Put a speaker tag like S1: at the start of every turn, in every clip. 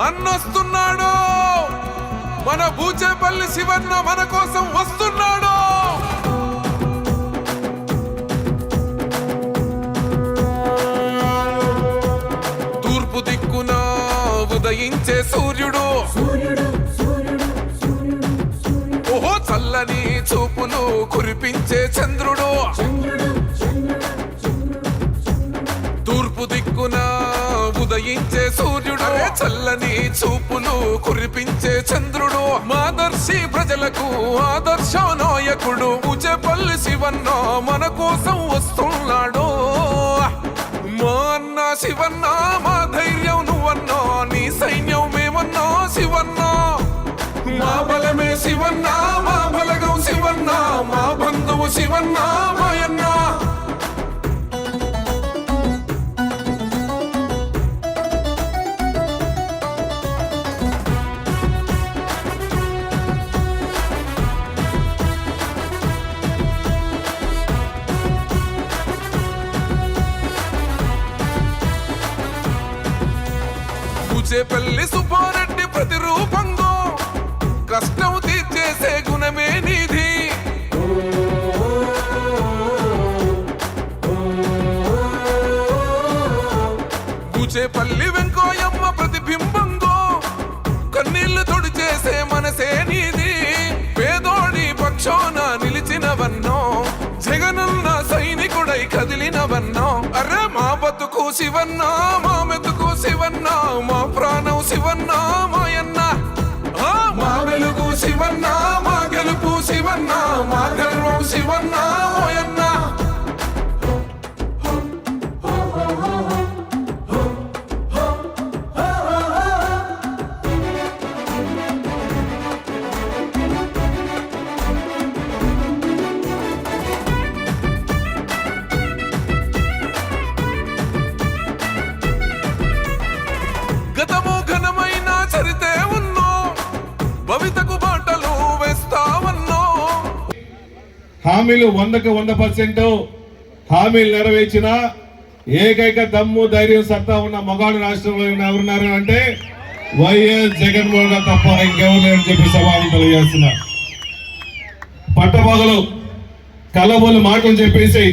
S1: అన్నొస్తున్నాడు. మన బూచేపల్లి శివన్న మన కోసం వస్తున్నాడు. తూర్పు దిక్కున ఉదయించే సూర్యుడు. ఓహో చల్లని చూపులు కురిపించే చంద్రుడు. తూర్పు దిక్కున ఉదయించే సూర్యుడు. చల్లని చూపులు కురిపించే చంద్రుడు మాదర్శి ప్రజలకు ఆదర్శ నాయకుడు ఉజపల్లి శివన్న మన కోసం వస్తున్నాడు. మా అన్న శివన్న మా ధైర్యం నువ్వన్నా నీ సైన్యం మేమన్నా శివన్న. మా బలమే శివన్న మా బలగం శివన్న మా బంధువు శివన్న మాయన్నా పెళ్ళి సుబ్బారెడ్డి ప్రతిరూపంగా కష్టం తీర్చేసే గుణమే నీది. పూచేపల్లి వెంకోయమ్మ ప్రతిబింబంగా కన్నీళ్ళు తొడిచేసే మనసే నీది. పేదోడి పక్షాన నిలిచినవన్నో జగనన్న సైనికుడై కదిలినవన్నో అరే మా బతుకు శివన్నా మా మెతుకు శివన్న మా ప్రాణం శివన్న మాయన్న ఆ, మా వెలుగు శివన్న మా గెలుపు శివన్న మా గర్వం శివన్న మాయన్న
S2: హామీలు వందకు వంద పర్సెంట్ హామీలు నెరవేర్చిన ఏకైక దమ్ము ధైర్యం సత్తా ఉన్న మగాడు రాష్ట్రంలో ఎవరున్నారు అంటే వైఎస్ జగన్మోహన్ గారు తప్ప ఇంకెవరు లేరని చెప్పి సవాలు తెలియజేస్తున్నా. పట్టపగలు కలబోలు మాటలు చెప్పేసి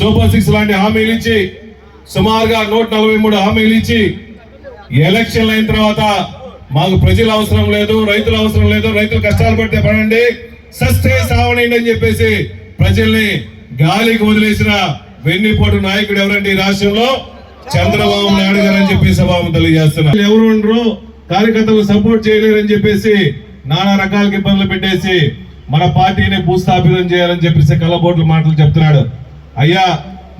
S2: సూపర్ సిక్స్ లాంటి హామీలు ఇచ్చి సుమారుగా నూట నలభై మూడు హామీలు ఇచ్చి ఎలక్షన్లు అయిన తర్వాత మాకు ప్రజల అవసరం లేదు రైతుల అవసరం లేదు రైతులు కష్టాలు పడితే పడండి. సస్తే సావనండి అని చెప్పేసి ప్రజల్ని గాలికి వదిలేసిన వెన్నిపోటు నాయకుడు ఎవరంటే ఈ రాష్ట్రంలో? చంద్రబాబు నాయుడు గారు అని చెప్పి సభాము తెలియజేస్తున్నారు. ఎవరు ఉండరు కార్యకర్తలు సపోర్ట్ చేయలేరని చెప్పేసి నానా రకాలకి ఇబ్బందులు పెట్టేసి మన పార్టీని భూస్థాపితం చేయాలని చెప్పేసి కళ్ళబోట్ల మాటలు చెప్తున్నాడు. అయ్యా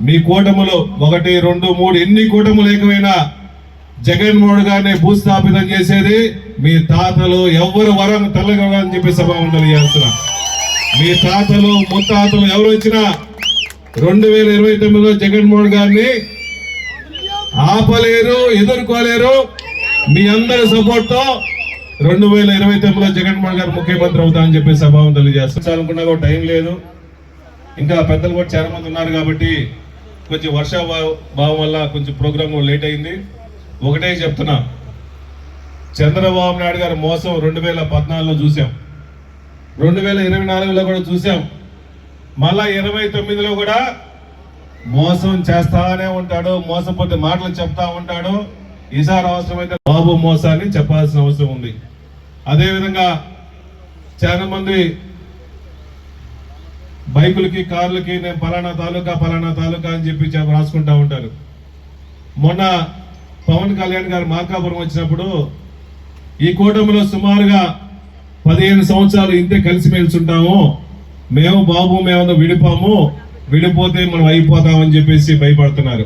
S2: మీ కూటములు ఒకటి రెండు మూడు ఎన్ని కూటములు ఏకమైనా జగన్మోహన్ గారిని భూస్థాపితం చేసేది మీ తాతలు ఎవరు వరం తల్లగలని చెప్పి సభాము తెలియజేస్తున్నా మీ తాతలు ముత్తాతలు ఎవరు వచ్చినా రెండు వేల ఇరవై తొమ్మిదిలో జగన్మోహన్ గారిని ఆపలేరు ఎదుర్కోలేరు. మీ అందరి సపోర్ట్తో రెండు వేల ఇరవై తొమ్మిదిలో జగన్మోహన్ గారు ముఖ్యమంత్రి అవుతామని చెప్పి సభావం తెలియజేస్తాను అనుకున్నా కూడా టైం లేదు. ఇంకా పెద్దలు కూడా చాలా మంది ఉన్నారు కాబట్టి కొంచెం వర్ష భావం వల్ల కొంచెం ప్రోగ్రామ్ లేట్ అయింది. ఒకటే చెప్తున్నా. చంద్రబాబు నాయుడు గారి మోసం రెండు వేల పద్నాలుగులో చూసాం రెండు వేల ఇరవై నాలుగులో కూడా చూసాం మళ్ళా ఇరవై తొమ్మిదిలో కూడా మోసం చేస్తానే ఉంటాడు మోసపోతే మాటలు చెప్తా ఉంటాడు. ఈసారి అవసరమైతే బాబు మోసాన్ని చెప్పాల్సిన అవసరం ఉంది. అదేవిధంగా చాలా మంది బైకులకి కార్లకి నేను పలానా తాలూకా పలానా తాలూకా అని చెప్పి రాసుకుంటా ఉంటారు. మొన్న పవన్ కళ్యాణ్ గారు మార్కాపురం వచ్చినప్పుడు ఈ కూటమిలో సుమారుగా పదిహేను సంవత్సరాలు ఇంతే కలిసిమెలిసి ఉంటాము మేము బాబు మేము విడిపోము. విడిపోతే మనం అయిపోతామని చెప్పేసి భయపడుతున్నారు.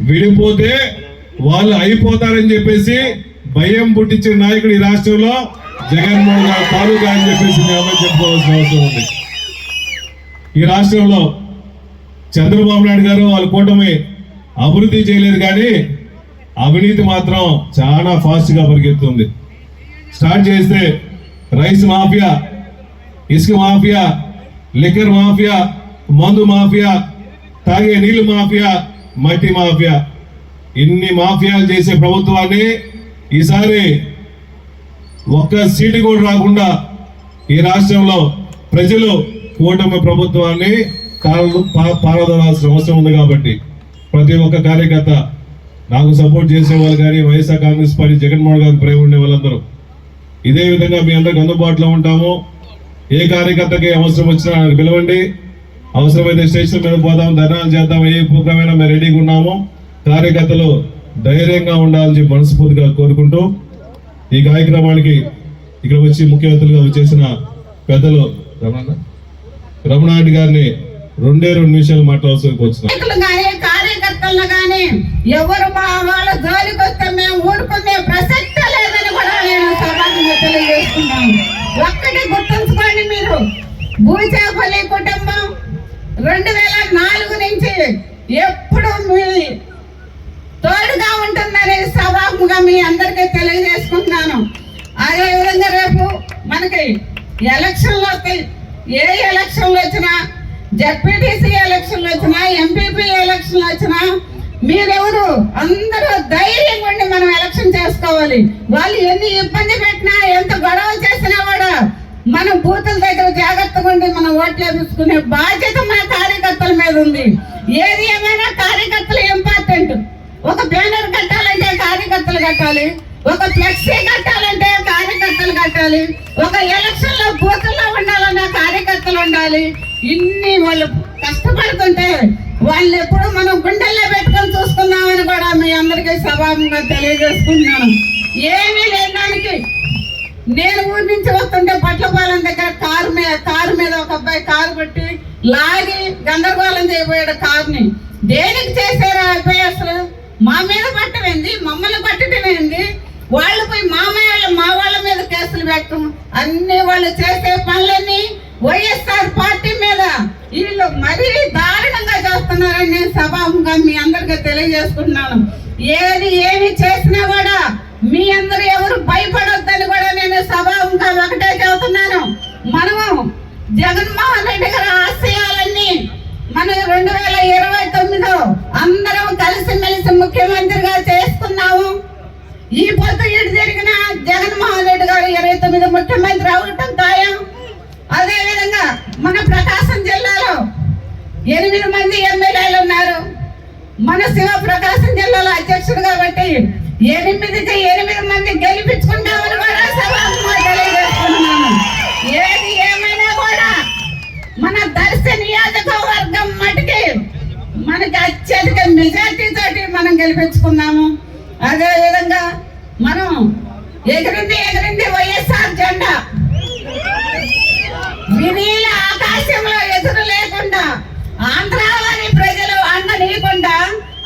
S2: విడిపోతే వాళ్ళు అయిపోతారని చెప్పేసి భయం పుట్టించిన నాయకుడు ఈ రాష్ట్రంలో జగన్మోహన్ గారు తాలూకా అని చెప్పేసి మేము చెప్పుకోవాల్సిన అవసరం ఉంది. ఈ రాష్ట్రంలో చంద్రబాబు నాయుడు గారు వాళ్ళ కూటమి అభివృద్ధి చేయలేదు కానీ అవినీతి మాత్రం చాలా ఫాస్ట్గా పరిగెత్తుంది. స్టార్ట్ చేస్తే రైస్ మాఫియా ఇసుక మాఫియా లిక్కర్ మాఫియా మందు మాఫియా తాగే నీళ్ళు మాఫియా మట్టి మాఫియా. ఇన్ని మాఫియాలు చేసే ప్రభుత్వాన్ని ఈసారి ఒక్క సీటు కూడా రాకుండా ఈ రాష్ట్రంలో ప్రజలు కూటమి ప్రభుత్వాన్ని కాళ్ళు పారదలాల్సిన అవసరం ఉంది కాబట్టి ప్రతి ఒక్క కార్యకర్త నాకు సపోర్ట్ చేసే వాళ్ళు కానీ వైఎస్ఆర్ కాంగ్రెస్ పార్టీ జగన్మోహన్ గారికి ప్రేమ ఉండే వాళ్ళందరూ. ఇదే విధంగా మీ అందరికి అందుబాటులో ఉంటాము. ఏ కార్యకర్తకి అవసరం వచ్చినా పిలవండి. అవసరమైతే స్టేషన్ మీద పోదాం ధర్నాలు చేద్దాం ఏ ప్రోగ్రామ్ అయినా మేము రెడీగా ఉన్నాము. కార్యకర్తలు ధైర్యంగా ఉండాలని చెప్పి మనస్ఫూర్తిగా కోరుకుంటూ ఈ కార్యక్రమానికి ఇక్కడ వచ్చి ముఖ్య అతిథులుగా వచ్చేసిన పెద్దలు రమణ రమణారెడ్డి గారిని రెండే రెండు నిమిషాలు మాట్లాడాల్సి వచ్చిన.
S3: కార్యకర్తలను ఎవరు మా వాళ్ళ జోలికొస్తే మేము ఊరుకునే ప్రసక్తే లేదని కూడా నేను సమాజంలో తెలియజేస్తున్నాను. ఒక్కటి గుర్తుంచుకోండి మీరు. భూచేపల్లి కుటుంబం రెండు వేల నాలుగు నుంచి ఎప్పుడు మీ తోడుగా ఉంటుందని సభాముగా మీ అందరికీ తెలియజేసుకుంటున్నాను. అదేవిధంగా రేపు మనకి ఎలక్షన్లు వస్తాయి. ఏ ఎలక్షన్లు వచ్చినా జడ్పీటీసీ ఎలక్షన్లు వచ్చినా ఎంపీపీ ఎలక్షన్లు వచ్చినా మీరెవరు? అందరూ ధైర్యం ఉండి మనం ఎలక్షన్ చేసుకోవాలి. వాళ్ళు ఎన్ని ఇబ్బంది పెట్టినా ఎంత గొడవ చేసినా కూడా మనం బూతుల దగ్గర జాగ్రత్తగా ఉండి మనం ఓట్లు వేపించుకునే బాధ్యత మన కార్యకర్తల మీద ఉంది. ఏది ఏమైనా కార్యకర్తలు ఇంపార్టెంట్ ఒక బ్యానర్ కట్టాలంటే కార్యకర్తలు కట్టాలి. ఒక ఫ్లెక్సీ కట్టాలంటే కార్యకర్తలు కట్టాలి. ఒక ఎలక్షన్లో బూతుల్లో ఉండాలన్నా కార్యకర్తలు ఉండాలి. ఇన్ని వాళ్ళు కష్టపడుతుంటే వాళ్ళు ఎప్పుడు మనం గుండెల్లో పెట్టుకొని చూసుకున్నామని కూడా మీ అందరికీ సభాముగా తెలియజేసుకుంటున్నాను. ఏమీ లేని దానికి నేను ఊరి నుంచి వస్తుంటే పట్లపాలెం దగ్గర కారు మీద కారు మీద ఒక అబ్బాయి కారు పెట్టి లాగి గందరగోళం చేయబోయాడు కారుని. దేనికి చేశారా అబ్బాయి అసలు? మా మీద పట్టమైంది మమ్మల్ని పట్టడమేంది వాళ్ళు పోయి మామయ్య వాళ్ళ మా వాళ్ళ మీద కేసులు పెట్టడం. అన్ని వాళ్ళు చేసే పనులన్నీ వైఎస్ఆర్ పార్టీ మీద వీళ్ళు మరీ దారుణంగా చేస్తున్నారని నేను సభాముగా మీ అందరికీ తెలియజేసుకుంటున్నాను. ఏది ఏమి చేసినా కూడా మీ అందరూ ఎవరు భయపడొద్దని కూడా నేను సభాముగా ఒకటే చెబుతున్నాను. మనము జగన్మోహన్ రెడ్డి గారి ఆశయాలన్నీ మనం రెండు వేల ఇరవై తొమ్మిదిలో అందరం కలిసిమెలిసి ముఖ్యమంత్రిగా చేసుకున్నాము. ఈ పొద్దు ఇటు జరిగిన జగన్మోహన్ రెడ్డి గారు ఇరవై తొమ్మిది ముఖ్యమంత్రి అవటం ఖాయం. అదే విధంగా మన ప్రకాశం జిల్లాలో ఎనిమిది మంది ఎమ్మెల్యేలు ఉన్నారు. మన శివ ప్రకాశం జిల్లాలో అధ్యక్షుడు కాబట్టి ఎనిమిదికి ఎనిమిది మంది గెలిపించుకుంటామని కూడా సభాముఖంగా తెలియజేస్తున్నాను. ఏది ఏమైనా కూడా మన దర్శ నియోజకవర్గం మటుకి మనకి అత్యధిక మెజార్టీ తోటి మనం గెలిపించుకున్నాము. అదే విధంగా మనం ఎగిరింది ఎగిరింది వైఎస్ఆర్ జెండా. వినీల ఆకాశంలో ఎదురు లేకుండా ఆంధ్రాలోని ప్రజలు అన్న నీకుండా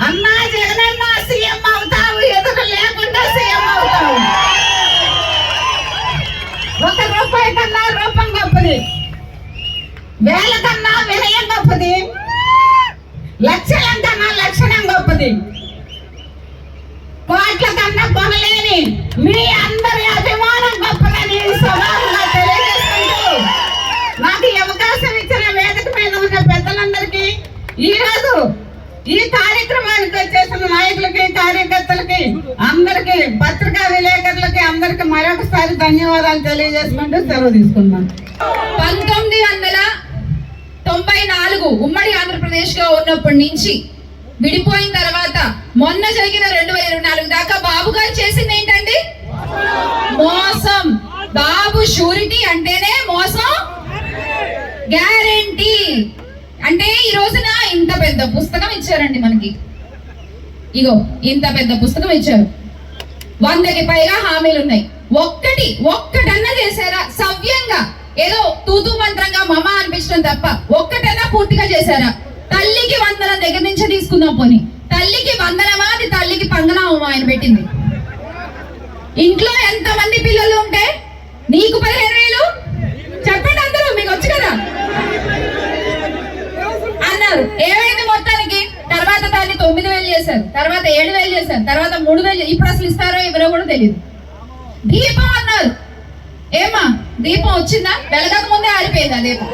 S3: అన్నా జగనన్న సీఎం అవుతావు ఎదురు లేకుండా సీఎం అవుతావు. ఒక రూపాయి కన్నా రూపం గొప్పది. వేల కన్నా వినయం గొప్పది. లక్షలం కన్నా లక్షణం గొప్పది కోట్ల కన్నా కొనలేని మీ అందరి అభిమానం గొప్పదని సభాముగా తెలియజేసుకుంటూ నాకు అవకాశం ఇచ్చిన వేదిక మీద ఉన్న పెద్దలందరికీ ఈరోజు ఈ కార్యక్రమానికి వచ్చేసిన నాయకులకి కార్యకర్తలకి అందరికి పత్రికా విలేకరులకి అందరికి మరొకసారి ధన్యవాదాలు తెలియజేసుకుంటూ సెలవు తీసుకున్నాను
S4: పంతొమ్మిది వందల తొంభై నాలుగు ఉమ్మడి ఆంధ్రప్రదేశ్గా ఉన్నప్పటి నుంచి విడిపోయిన తర్వాత మొన్న జరిగిన రెండు వేల ఇరవై నాలుగు దాకా బాబు గారు చేసింది ఏంటండి? మోసం. బాబు షూరిటీ అంటేనే మోసం. గ్యారెంటీ. అంటే ఈ రోజున ఇంత పెద్ద పుస్తకం ఇచ్చారండి మనకి. ఇగో ఇంత పెద్ద పుస్తకం ఇచ్చారు. వందకి పైగా హామీలు ఉన్నాయి ఒక్కటి ఒక్కటన్నా చేశారా? సవ్యంగా. ఏదో తూతూ మంత్రంగా మమ అనిపించడం తప్ప ఒక్కటన్నా పూర్తిగా చేశారా? తల్లికి వందనం దగ్గర నుంచే తీసుకుందాం పోని. తల్లికి వందనమా అది తల్లికి పంగనామా ఆయన పెట్టింది. ఇంట్లో ఎంత మంది పిల్లలు ఉంటే? నీకు పదిహేను వేలు? చెప్పండి అందరూ మీకు వచ్చు కదా? అన్నారు. ఏమైంది మొత్తానికి? తర్వాత దాన్ని తొమ్మిది వేలు చేశారు. తర్వాత ఏడు వేలు చేశారు. తర్వాత మూడు వేలు ఇప్పుడు అసలు ఇస్తారో ఇవ్వరో కూడా తెలియదు దీపం అన్నారు. ఏమా దీపం వచ్చిందా? వెలగక ముందే ఆరిపోయింది ఆ? దీపం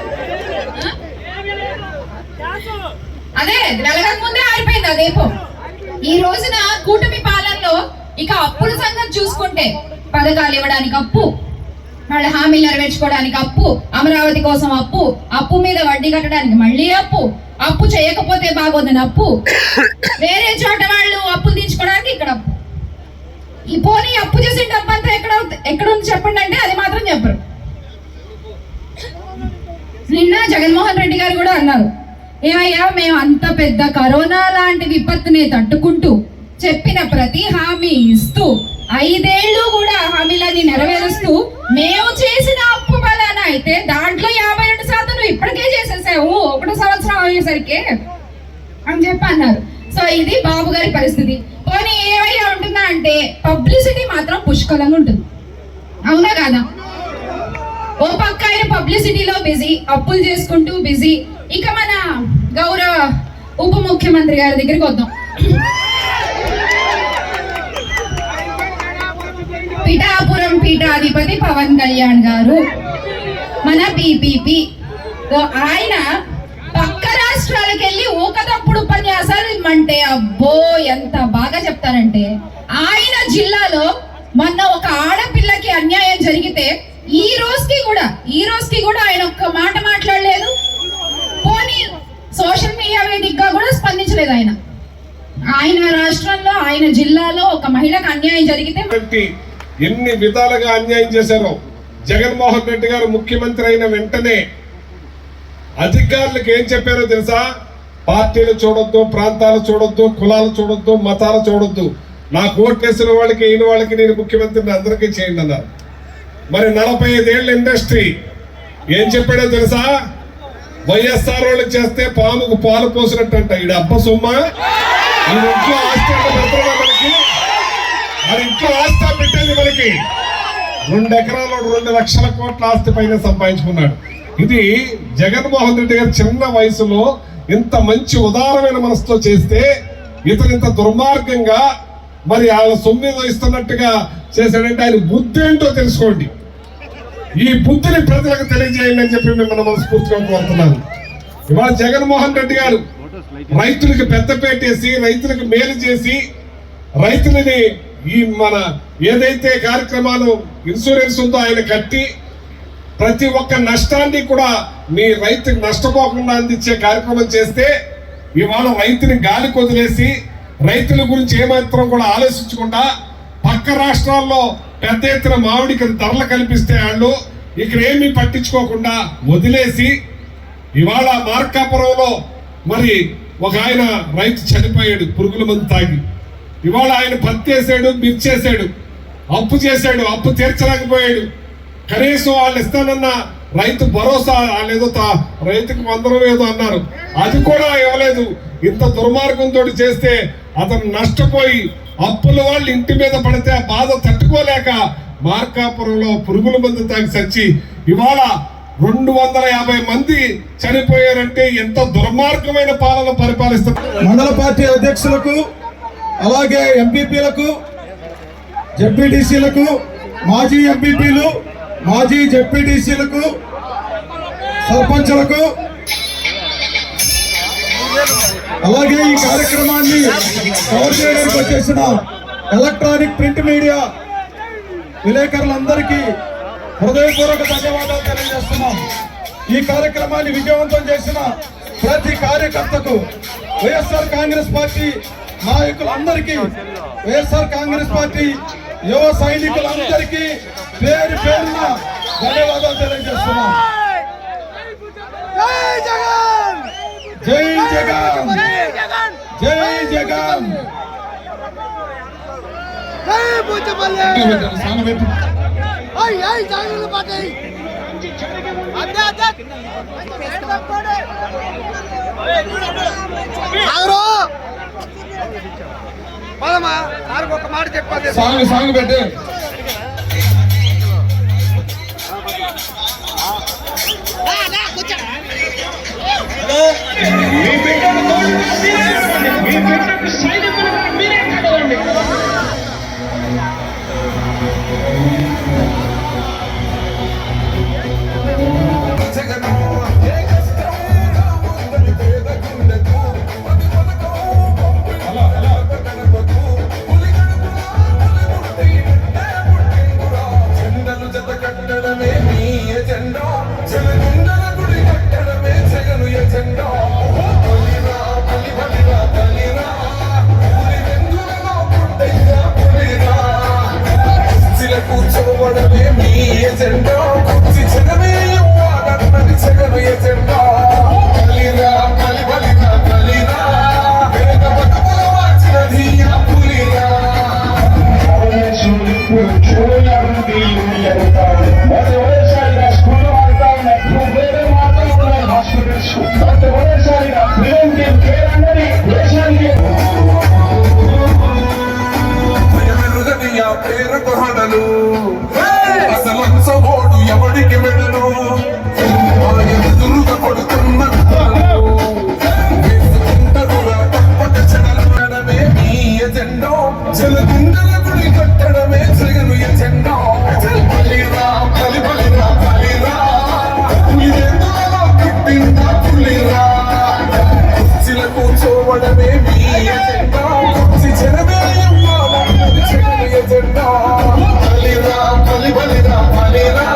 S4: అదే వెలగక ముందే ఆరిపోయింది ఆ దీపం. ఈ రోజున కూటమి పాలనలో ఇక అప్పుల సంగతి చూసుకుంటే పథకాలు ఇవ్వడానికి అప్పు వాళ్ళ హామీలు నెరవేర్చుకోవడానికి అప్పు అమరావతి కోసం అప్పు అప్పు మీద వడ్డీ కట్టడానికి మళ్ళీ అప్పు అప్పు చేయకపోతే బాగోదని అప్పు. వేరే చోట వాళ్ళు అప్పులు తీర్చుకోవడానికి ఇక్కడ అప్పు. ఈ పోనీ అప్పు చేసిన డబ్బు అంతా ఎక్కడ ఉంది- ఎక్కడ ఉంది చెప్పండి అంటే అది మాత్రం చెప్పరు. నిన్న జగన్మోహన్ రెడ్డి గారు కూడా అన్నారు. ఏమయ్యా మేము అంత పెద్ద కరోనా లాంటి విపత్తుని తట్టుకుంటూ చెప్పిన ప్రతి హామీ ఇస్తూ ఐదేళ్ళు కూడా హామీలని నెరవేరుస్తూ మేము చేసిన అప్పు బలాన అయితే దాంట్లో యాభై రెండు శాతం నువ్వు ఇప్పటికే చేసేసావు ఒకటో సంవత్సరం అయ్యేసరికి అని చెప్పి అన్నారు. సో ఇది బాబు గారి పరిస్థితి. పోనీ ఏమయ్యా ఉంటుందా అంటే పబ్లిసిటీ మాత్రం పుష్కలంగా ఉంటుంది. అవునా కాదా? ఓ పక్క ఆయన పబ్లిసిటీలో బిజీ అప్పులు చేసుకుంటూ బిజీ ఇక మన గౌరవ ఉప ముఖ్యమంత్రి గారి దగ్గరికి వద్దాం. పిఠాపురం పీఠాధిపతి పవన్ కళ్యాణ్ గారు మన పీపీపీ ఆయన పక్క రాష్ట్రాలకు వెళ్ళి ఊకతప్పుడు ఉపన్యాసాలు ఇమ్మంటే అబ్బో ఎంత బాగా చెప్తారంటే ఆయన జిల్లాలో మొన్న ఒక ఆడపిల్లకి అన్యాయం జరిగితే ఈ రోజుకి కూడా ఈ రోజుకి కూడా ఆయన ఒక్క మాట మాట్లాడలేదు. సోషల్ మీడియా వేదికగా కూడా స్పందించలేదు ఆయన. ఆయన రాష్ట్రంలో ఆయన జిల్లాలో ఒక మహిళకు అన్యాయం జరిగితే
S5: ఎన్ని విధాలుగా అన్యాయం చేశారో జగన్మోహన్ రెడ్డి గారు ముఖ్యమంత్రి అయిన వెంటనే అధికారులకు ఏం చెప్పారో తెలుసా? పార్టీలు చూడొద్దు ప్రాంతాలు చూడొద్దు కులాలు చూడొద్దు మతాలు చూడొద్దు. నాకు వేసిన వాళ్ళకి అయిన వాళ్ళకి నేను ముఖ్యమంత్రిని అందరికీ చేయండి అన్నారు. మరి నలభై ఐదేళ్ళ ఇండస్ట్రీ ఏం చెప్పాడో తెలుసా? వైఎస్ఆర్ వాళ్ళు చేస్తే పాముకు పాలు పోసినట్టు అంట ఈ అబ్బ సొమ్మ? ఈ ఇంట్లో ఆస్తి మనకి? మరి ఇంట్లో ఆస్తి పెట్టేది మనకి? రెండు ఎకరాలు రెండు లక్షల కోట్ల ఆస్తి పైన సంపాదించుకున్నాడు. ఇది జగన్మోహన్ రెడ్డి గారు చిన్న వయసులో ఇంత మంచి ఉదారమైన మనసుతో చేస్తే ఇతను ఇంత దుర్మార్గంగా మరి ఆయన సొమ్మిది ఇస్తున్నట్టుగా చేశాడంటే ఆయన బుద్ధి ఏంటో తెలుసుకోండి. ఈ బుద్ధిని ప్రజలకు తెలియజేయండి అని చెప్పి మిమ్మల్ని మనస్ఫూర్తిగా కోరుతున్నాను. ఇవాళ జగన్మోహన్ రెడ్డి గారు రైతులకు పెద్దపేట రైతులకు మేలు చేసి రైతులని ఈ మన ఏదైతే కార్యక్రమాలు ఇన్సూరెన్స్ ఉందో ఆయన కట్టి ప్రతి ఒక్క నష్టాన్ని కూడా మీ రైతుకు నష్టపోకుండా అందించే కార్యక్రమం చేస్తే ఇవాళ రైతుని గాలి కొదిలేసి రైతుల గురించి ఏమాత్రం కూడా ఆలోచించకుండా పక్క రాష్ట్రాల్లో పెద్ద ఎత్తున మామిడికి ధరలు కల్పిస్తే వాళ్ళు ఇక్కడ ఏమీ పట్టించుకోకుండా వదిలేసి ఇవాళ మార్కాపురంలో మరి ఒక ఆయన రైతు చనిపోయాడు పురుగుల మందు తాగి. ఇవాళ ఆయన పత్తేసాడు మిర్చేసాడు అప్పు చేశాడు అప్పు తీర్చలేకపోయాడు. కనీసం వాళ్ళు ఇస్తానన్న రైతు భరోసా వాళ్ళు ఏదో తా- రైతుకు వందరం ఏదో అన్నారు. అది కూడా ఇవ్వలేదు. ఇంత దుర్మార్గంతో చేస్తే అతను నష్టపోయి అప్పుల వాళ్ళు ఇంటి మీద పడితే ఆ బాధ తట్టుకోలేక మార్కాపురంలో పురుగుల మందు తాగి చచ్చి ఇవాళ రెండు వందల యాభై మంది చనిపోయారంటే ఎంత దుర్మార్గమైన పాలన పరిపాలిస్తారు
S6: మండల పార్టీ అధ్యక్షులకు అలాగే ఎంపీపీలకు జడ్పీటీసీలకు మాజీ ఎంపీపీలు మాజీ జడ్పీటీసీలకు సర్పంచులకు అలాగే ఈ కార్యక్రమాన్ని కవర్ చేయడానికి వచ్చేసిన ఎలక్ట్రానిక్ ప్రింట్ మీడియా విలేకరులందరికీ హృదయపూర్వక ధన్యవాదాలు తెలియజేస్తున్నాం. ఈ కార్యక్రమాన్ని విజయవంతం చేసిన ప్రతి కార్యకర్తకు వైఎస్ఆర్ కాంగ్రెస్ పార్టీ నాయకులందరికీ వైఎస్ఆర్ కాంగ్రెస్ పార్టీ యువ సైనికులందరికీ పేరు పేరున ధన్యవాదాలు తెలియజేస్తున్నాం. జై జగన్! జై జగన్.
S7: ఒక మాట చెప్పాలి
S5: సాంగ్ సాంగ్ పెట్టు.
S7: మీ బిడ్డకు మీ బిడ్డకు హలో భయమెరుగని కొహడలు.
S1: బలిరా బలి బలిరా బలిరా.